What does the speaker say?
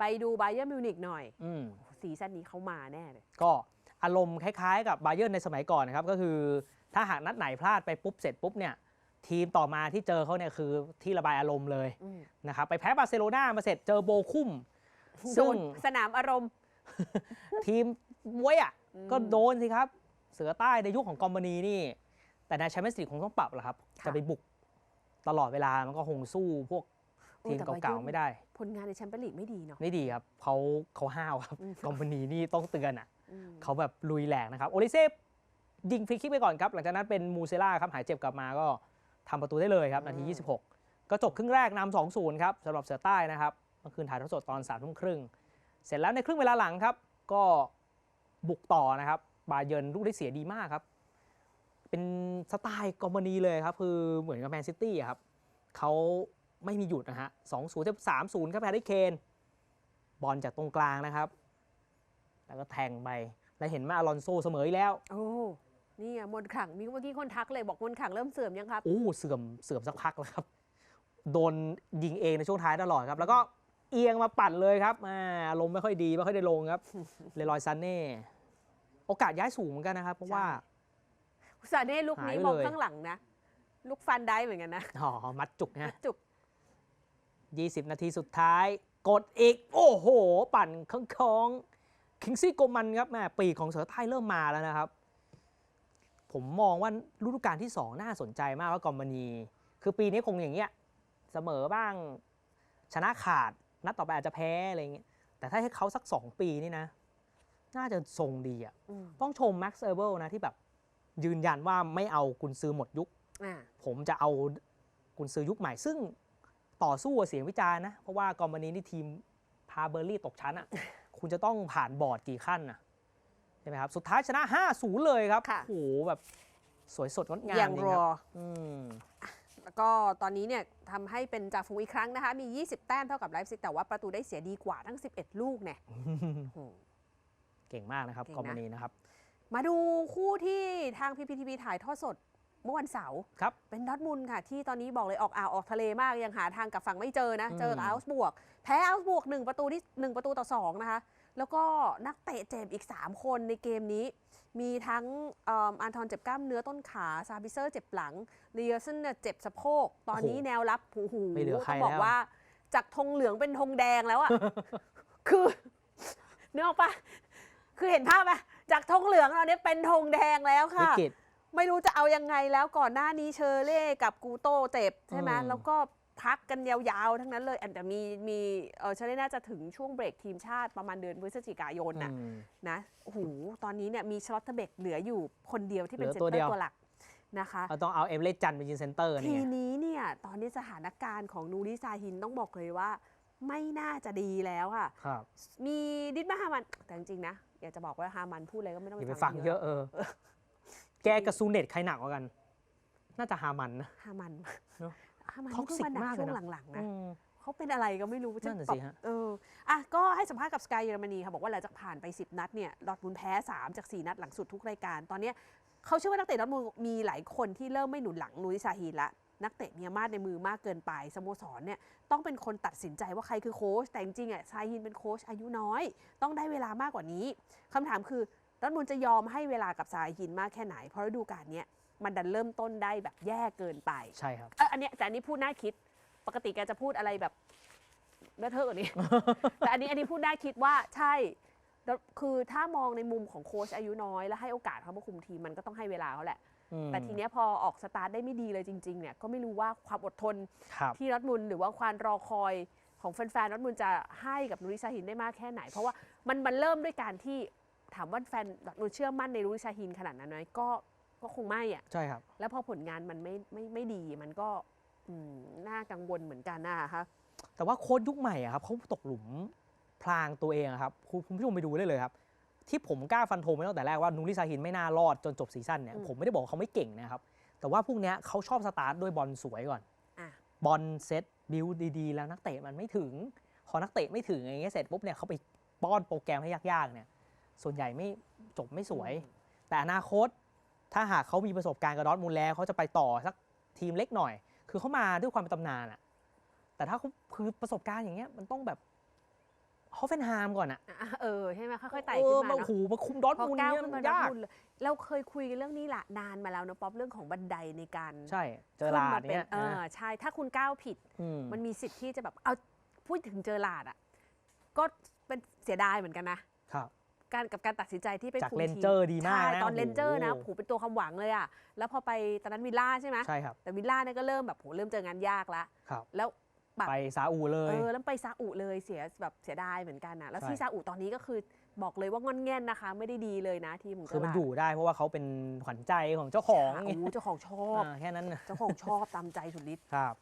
ไปดูไบเ e อร์มิวนิกหน่อยอืม ซีซั่นนี้เขามาแน่เลยก็อารมณ์คล้ายๆ กับบาเยิร์นในสมัยก่อนนะครับ ก็คือถ้าหากนัดไหนพลาดไปปุ๊บเสร็จปุ๊บเนี่ย ทีมต่อมาที่เจอเขาเนี่ยคือที่ระบายอารมณ์เลยอืมนะครับ ไปแพ้บาร์เซโลนามาเสร็จเจอโบคุมโดซึ่งนสนามอารมณ์ทีมมวยอะ อืม ก็โดนสิครับ เสือใต้ในยุคของกอมบานีนี่ แต่ในแชมเปี้ยนส์ลีกคงต้องปรับแหละครับ ค่ะ จะไปบุกตลอดเวลามันก็คงสู้พวกโอ้ ทีมแต่เก่า Bayern ๆไม่ได้ ผลงานในแชมเปี้ยนลีกไม่ดีเนาะไม่ดีครับเขาเขาห้าวครับอืมกอมบานีนี่ต้องเตือนอะอืมเขาแบบลุยแหลกนะครับโอลิเซ่ยิงฟรีคิกไปก่อนครับ หลังจากนั้นเป็นมูเซล่าครับหายเจ็บกลับมาก็ทำประตูได้เลยครับ นาที 26 ก็จบครึ่งแรกนำ2-0 ครับสำหรับเสือใต้นะครับเมื่อคืนถ่ายทอดสดตอน3ทุ่มครึ่ง เสร็จแล้วในครึ่งเวลาหลังครับ ก็บุกต่อนะครับ บาเยิร์นลูกได้เสียดีมากครับ เป็นสไตล์กอมบานีเลยครับ คือเหมือนกับแมนซิตี้อะครับเขา ไม่มีหยุดนะฮะ2-0จะ3-0ครับแฮร์รี่เคนบอลจากตรงกลางนะครับ แล้วก็แทงไป แล้วเห็นว่าอลอนโซเสมออีกแล้ว โอ้นี่อะมนต์ขลังมีเมื่อกี้คนทักเลยบอกมนต์ขลังเริ่มเสื่อมยังครับโอ้เสื่อมเสื่อมสักพักแล้วครับ โดนยิงเองในช่วงท้ายตลอดครับ แล้วก็เอียงมาปั่นเลยครับอ่าอารมณ์ไม่ค่อยดีไม่ค่อยได้ลงครับเลรอยซันเน่โอกาสย้ายสูงเหมือนกันนะครับ เพราะว่าซาเน่ลุกนี้หายไปมองเลยข้างหลังนะลุกฟันได้เหมือนกันนะ อ๋อ มัดจุกนะจุก 20 นาทีสุดท้าย กดอีก โอ้โห ปั่นค้องๆคิงซี่โกมันครับแม่ปีกของเสือใต้เริ่มมาแล้วนะครับ ผมมองว่าฤดูกาลที่ 2 น่าสนใจมากว่ากอมบานี คือปีนี้คงอย่างเงี้ยเสมอบ้างชนะขาด นัดต่อไปอาจจะแพ้อะไรอย่างเงี้ยแต่ถ้าให้เขาสัก 2 ปีนี่นะ น่าจะทรงดีอะอืมต้องชมแม็กซ์เอเบิลนะที่แบบ ยืนยันว่าไม่เอากุนซือหมดยุคอ่าผมจะเอากุนซือยุคใหม่ซึ่ง ต่อสู้กับเสียงวิจารณ์นะ เพราะว่ากอมบานีนี่ทีมพาเบอร์ลี่ตกชั้นอะคุณจะต้องผ่านบอร์ดกี่ขั้นน่ะใช่ไหมครับสุดท้ายชนะ 5-0 เลยครับค่ะโอ้โหแบบสวยสดงดงามยังจริรงคอรับอืมแล้วก็ตอนนี้เนี่ยทำให้เป็นจ่าฝูงอีกครั้งนะคะ มี 20 แต้มเท่ากับไลฟ์ซิกแต่ว่าประตูได้เสียดีกว่าทั้ง 11 ลูกเนี่ยโอ้โหเก่งมากนะครับเก่งนะกอมบานีนะครับ มาดูคู่ที่ทาง PPTV ถ่ายทอดสด เมื่อวันเสาร์ครับเป็นดอร์ทมุนด์ค่ะ ที่ตอนนี้บอกเลยออกอ่าวออกทะเลมากยังหาทางกลับฝั่งไม่เจอนะอืมเจอกับอัลส์บวก แพ้อัลส์บวก1ประตูที่1ประตูต่อ2นะคะ แล้วก็นักเตะเจ็บอีก 3 คนในเกมนี้ มีทั้งเอิ่มอันทอนเจ็บกล้ามเนื้อต้นขา ซาบิเซอร์เจ็บหลังเลียร์สันเนี่ยเจ็บสะโพก ตอนนี้โอ้โหแนวรับหูหูไม่เหลือใครต้องบอกแล้วว่าจากธงเหลืองเป็นธงแดงแล้วอะคือนึกออกปะคือเห็นภาพไหมจากธงเหลืองตอนนี้เป็นธงแดงแล้ววิค่ะกฤต ไม่รู้จะเอายังไงแล้วก่อนหน้านี้เชอร์เล่กับกูโตเจ็บใช่ไหมอืมแล้วก็พักกันยาวๆ ทั้งนั้นเลยอันแต่มีมีเออเชอร์เล่น่าจะถึงช่วงเบรกทีมชาติประมาณเดือนพฤศจิกายนน่ะ อืม นะโอ้โหตอนนี้เนี่ยมีชลอตเทเบกเหลืออยู่คนเดียวที่เป็นเหลืเซอนตัวเตอเดียว ร์ตัวหลักนะคะ เราต้องเอาเอเมเลจันไปยืนเซนเตอร์ทีนี่ไงนี้เนี่ยตอนนี้สถานการณ์ของนูริซาฮินต้องบอกเลยว่า ไม่น่าจะดีแล้วค่ะ ครับมีดิดมาฮามันแต่จริงๆนะ อยากจะบอกว่าฮามันพูดอะไรก็ไม่ต้องอย่าไปไปฟังเยอะเออ แกกับซูเน็ตใครหนักกว่ากัน น่าจะฮามันนะ ฮามันเนอะฮามันท็อกเพิ่งซิกมาหนักมากเลยช่วงนะ หลังๆนะอืม เขาเป็นอะไรก็ไม่รู้นั่นน่ะตอบสิฮะ เอออะก็ให้สัมภาษณ์กับสกายเยอรมนีค่ะบอกว่าหลังจากผ่านไป 10 นัดเนี่ยดอร์ทมุนด์แพ้ 3 จาก 4 นัดหลังสุดทุกรายการ ตอนเนี้ยเขาเชื่อว่านักเตะดอร์ทมุนด์มีหลายคนที่เริ่มไม่หนุนหลังนูริซาฮีนละนักเตะมีอำนาจในมือมากเกินไปสโมสรเนี่ยต้องเป็นคนตัดสินใจว่าใครคือโค้ชแต่จริงๆอะซาฮินเป็นโค้ชอายุน้อย ต้องได้เวลามากกว่านี้คำถามคือดอ ร์ทมุนด์จะยอมให้เวลากับซาฮินมากแค่ไหน เพราะฤดูกาลเนี้ยมันดันเริ่มต้นได้แบบแย่เกินไปใช่ครับ เอออันเนี้ยแต่อันนี้พูดน่าคิด ปกติแกจะพูดอะไรแบบเลอะเทอะกว่านี้ แต่อันนี้อันนี้พูดน่าคิดว่าใช่แล้วคือถ้ามองในมุมของโค้ชอายุน้อย แล้วให้โอกาสเขามาคุมทีมมันก็ต้องให้เวลาเขาแหละ อืม แต่ทีเนี้ยพอออกสตาร์ทได้ไม่ดีเลยจริงๆเนี่ยก็ไม่รู้ว่าความอดทน ครับ ที่รัฐมุนหรือว่าความรอคอยของแฟนๆรัฐมุนจะให้กับนุริซาฮินได้มากแค่ไหน เพราะว่ามันมันเริ่มด้วยการที่ ถามว่าแฟนรัฐมุนเชื่อมั่นในนุริซาฮินขนาดนั้นไหมก็ก็คงไม่อะใช่ครับ แล้วพอผลงานมันไม่ไม่ไม่ดีมันก็อืมน่ากังวลเหมือนกันนะคะแต่ว่าโค้ชยุคใหม่อะครับเขาตกหลุมพรางตัวเองอะครับคุณคุณผู้ชมไปดูได้เลยครับ ที่ผมกล้าฟันธงไปตั้งแต่แรกว่านูริซาฮินไม่น่ารอดจนจบซีซั่นเนี่ยอืมผมไม่ได้บอกว่าเขาไม่เก่งนะครับ แต่ว่าพวกเนี้ยเขาชอบสตาร์ทด้วยบอลสวยก่อนอะบอลเซตบิวดีๆ แล้วนักเตะมันไม่ถึง พอนักเตะไม่ถึงอย่างเงี้ยเสร็จปุ๊บเนี่ยเขาไปป้อนโปรแกรมให้ยากๆเนี่ย ส่วนใหญ่ไม่จบไม่สวย แต่อนาคต ถ้าหากเขามีประสบการณ์กับดอร์ทมูลแล้วเขาจะไปต่อสักทีมเล็กหน่อย คือเขามาด้วยความเป็นตำนานอะแต่ถ้าเขาคือประสบการณ์อย่างเงี้ยมันต้องแบบอฟเฟนไฮม์ก่อนอะอะเออใช่ไหมค่อยๆไต่เอขึ้อนมาโอ้เนาะโหมาคุมดอร์ทพอมุนด์ก้าวเนี่ยขึ้นมัมานดอร์ยากทมุนด์เลยเราเคยคุยกันเรื่องนี้ละนานมาแล้วนะป๊อปเรื่องของบันไดในการ ใช่ เจอลาดขึ้นมป็เนี่ยเออนะใช่ถ้าคุณก้าวผิดมมันมีสิทธิ์ที่จะแบบเอาพูดถึงเจอลาดอะก็เป็นเสียดายเหมือนกันนะครับ การกับการตัดสินใจที่ไปจากคุมเลนทีมเจอร์ดีมากใช่นะตอนเลนเจอร์นะโอ้โหโหเป็นตัวความหวังเลยอะแล้วพอไปตอนนั้นวิลล่าใช่ไหมใช่ครับแต่วิลล่าเนี่ยก็เริ่มแบบโหเริ่มเจองานยากละครับแล้วแบบไปซาอุเลเอยอแล้วไปซาอุเลยเสียแบบเสียดายเหมือนกันนะแล้วใช่ที่ซาอุตอนนี้ก็คือบอกเลยว่างอนแง่นนะคะ ไม่ได้ดีเลยนะทีมของคือมันเจอยู่ได้เพราะว่าเขาเป็นขวัญใจของเจ้าของโอ้โหเจ้าของชอบอ่าแค่นั้นนะเจ้าของชอบตามใจสุดฤทธิ์ครับ